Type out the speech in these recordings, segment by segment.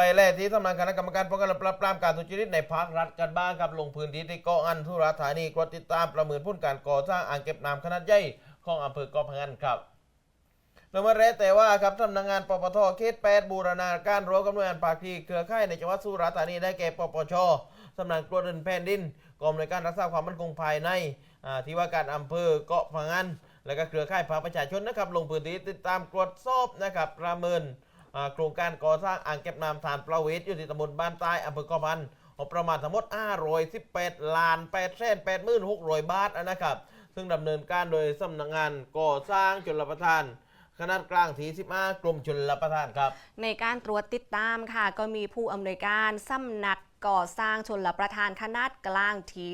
ไปแล่ที่สำนักคณะกรรมการป้องกันและปราบปรามการทุจริตในภาครัฐกันบ้างครับลงพื้นที่ที่เกาะอันทุราธานีกดติดตามประเมินผลการก่อสร้างอ่างเก็บน้ำขนาดใหญ่ของอำเภอเกาะพังงันครับแล้วมาเรศแต่ว่าครับสำนักงานปปทเขต8บูรณาการร่วมกับหน่วยงานภาคีเครือข่ายในจังหวัดสุราษฎร์ธานีได้แก่ปปชสำนักตรวจเงินแผ่นดินกรมในการรักษาความมั่นคงภายในที่ว่าการอำเภอเกาะพังงันและก็เครือข่ายภาคประชาชนนะครับลงพื้นที่ติดตามตรวจสอบนะครับประเมิน โครงการก่อสร้างอ่างเก็บน้ำทานประเวศอยู่ที่ตำบลบ้านใต้อำเภอกอพันงบประมาณทั้งหมด518ล้าน8แสน86,000 บาทนะครับ ซึ่งดำเนินการโดยสำนักงานก่อสร้างจุลประทานขนาดกลางที15กรมชลประทานครับ ในการตรวจติดตามค่ะ ก็มีผู้อำนวยการสำนัก ก่อสร้างชนละประทานขนาดกลางที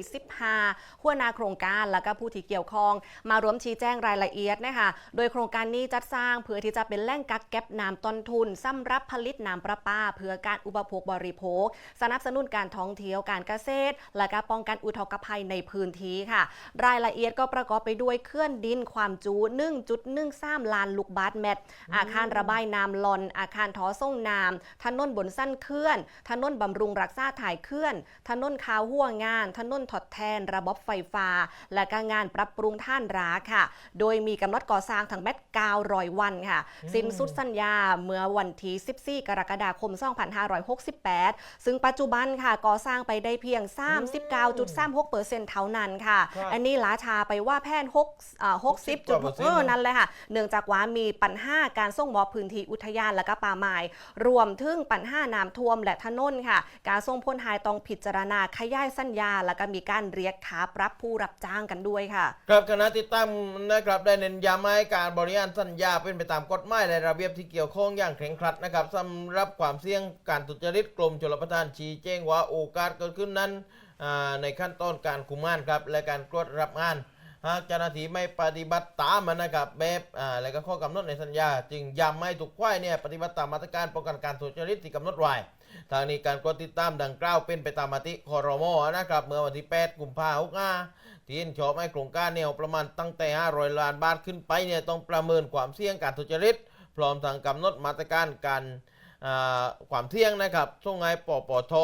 15หัวหน้าโครงการและก็ผู้ที่เกี่ยวข้อง มาร่วมชี้แจงรายละเอียดนะคะโดยโครงการนี้จัดสร้างเพื่อที่จะเป็นแหล่งกักเก็บน้ำต้นทุนสำหรับผลิตน้ำประปา เพื่อการอุปโภคบริโภค สนับสนุนการท่องเที่ยวการเกษตร และก็ป้องกันอุทกภัยในพื้นที่ค่ะ รายละเอียดก็ประกอบไปด้วยเคลื่อนดินความจุ 1.13 ล้านลูกบาศก์เมตร อาคารระบายน้ำลอน อาคารท่อส่งน้ำถนนบนสั้นเคลื่อน ถนนบำรุงรักษาถ่ายเคลื่อน ถนนขาวหัวงาน ถนนทดแทน ระบบไฟฟ้า และการงานปรับปรุงท่านราค่ะ โดยมีกำหนดก่อสร้างทั้งแมต900วันค่ะ สิ้นสุดสัญญาเมื่อวันที่14 กรกฎาคม 2568 ซึ่งปัจจุบันค่ะก่อสร้างไปได้เพียง 39.36%เท่านั้นค่ะครับอันนี้ล้าชาไปว่าแพน6อ่า60จุดกว่าเปอร์เซ็นต์เออนั่นเลยค่ะ เนื่องจากว่ามีปัญหาการส่งมอบพื้นที่อุทยานและก็ป่าไม้รวมถึงปัญหาน้ำท่วมและถนนค่ะ การส่งพ้นหายต้องพิจารณาขยายสัญญา และก็มีการเรียกขาปรับผู้รับจ้างกันด้วยค่ะ ครับคณะติดตั้มนะครับได้เน้นย้ำให้การบริหารสัญญาเป็นไปตามกฎหมายและระเบียบที่เกี่ยวข้องอย่างเคร่งครัดนะครับสำหรับความเสี่ยงการทุจริตกรมชลประทานชี้แจงว่าโอกาสเกิดขึ้นนั้นในขั้นตอนการคุมงานครับและการตรวจรับงาน หากเจ้าหน้าที่ไม่ปฏิบัติตามนะครับแบบอ่าและก็ข้อกำหนดในสัญญา จึงย้ำให้ทุกฝ่ายเนี่ยปฏิบัติตามมาตรการป้องกันการทุจริตที่กำหนดไว้ทางนี้การกดติดตามดังกล่าวเป็นไปตามมติคอรมอนะครับเมื่อวันที่ 8 กุมภาพันธ์ที่เห็นชอบให้โครงการเนี่ยประมาณตั้งแต่ 500 ล้านบาทขึ้นไปเนี่ยต้องประเมินความเสี่ยงการทุจริต พร้อมทางกำหนดมาตรการการอ่าความเที่ยงนะครับส่งให้ปปท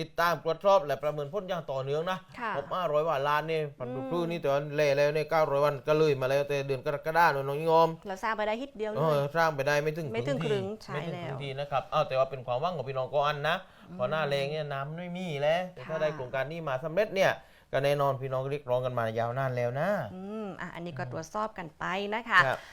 ติดตามตรวจสอบและประเมินผลอย่างต่อเนื่องนะค่ะผม500กว่าล้านนี่ปันอืมดูนี่แต่ว่าเละแล้วเนี่ย900วันก็เลยมาแล้วแต่เดือนกรกฎาคมน้องงอมเราสร้างไปได้ฮิตเดียวเลเออยสร้างไปได้ไม่ถึงไม่ถึงทีครึ่งใช่ไม่ถึงแล้วครึ่งทีนะครับอ้าวแต่ว่าเป็นความหว่างของพี่น้องกอันนะเพอหน้าแรงเนี่ยน้ำไม่มีแล้วแต่ถ้าค่ะได้โครงการนี้มาสำเร็จเนี่ยก็แน่นอนพี่น้องเรียกร้องกันมายาวนานแล้วนะ อืมอะอันนี้ก็ตรวจสอบกันไปนะคะครับ